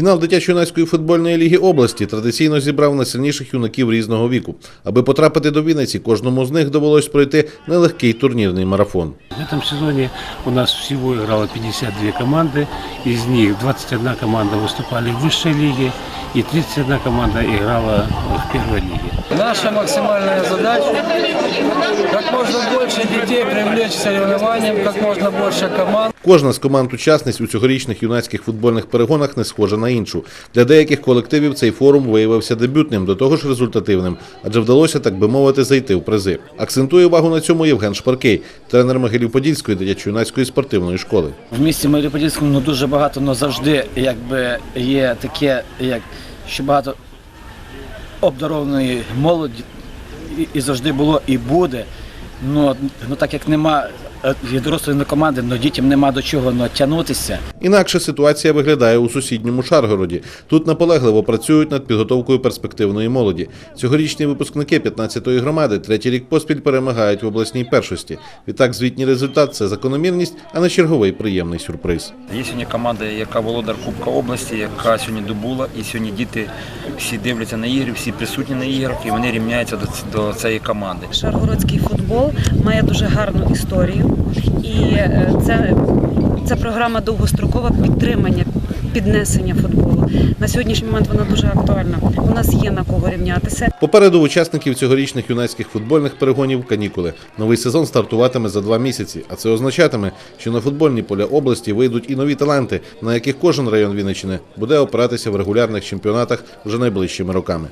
Фінал дитячо-юнацької футбольної ліги області традиційно зібрав найсильніших юнаків різного віку. Аби потрапити до Вінниці, кожному з них довелось пройти нелегкий турнірний марафон. В этом сезоне у нас всего играло 52 команды, из них 21 команда выступали в высшей лиге и 31 команда играла в первой лиге. Наша максимальная задача – как можно больше детей привлечь к соревнованиям, как можно больше команд. Кожна з команд-учасниць у цьогорічних юнацьких футбольних перегонах не схожа на іншу. Для деяких колективів цей форум виявився дебютним, до того ж результативним, адже вдалося, так би мовити, зайти в призи. Акцентує увагу на цьому Євген Шпаркей, тренер Могилів-Подільської дитячо-юнацької спортивної школи. В місті Маріуподільському ну, дуже багато, але завжди якби є таке, як що багато обдарованої молоді і, і завжди було і буде. Ну, ну так як нема е, є команди, ну дітям нема до чого ну, тягнутися. Інакше ситуація виглядає у сусідньому Шаргороді. Тут наполегливо працюють над підготовкою перспективної молоді. Цьогорічні випускники 15-ї громади третій рік поспіль перемагають в обласній першості. Відтак, звітній результат це закономірність, а не черговий приємний сюрприз. Є сьогодні команда, яка володар Кубка області, яка сьогодні добула, і сьогодні діти всі дивляться на ігри, всі присутні на іграх, і вони рівняються до цієї команди. Шаргородський футбол має дуже гарну історію, і е, це, це програма довгострокова підтримання, піднесення футболу. На сьогоднішній момент вона дуже актуальна. У нас є на кого рівнятися. Попереду учасників цьогорічних юнацьких футбольних перегонів канікули. Новий сезон стартуватиме за два місяці, а це означатиме, що на футбольні поля області вийдуть і нові таланти, на яких кожен район Вінниччини буде опиратися в регулярних чемпіонатах вже найближчими роками.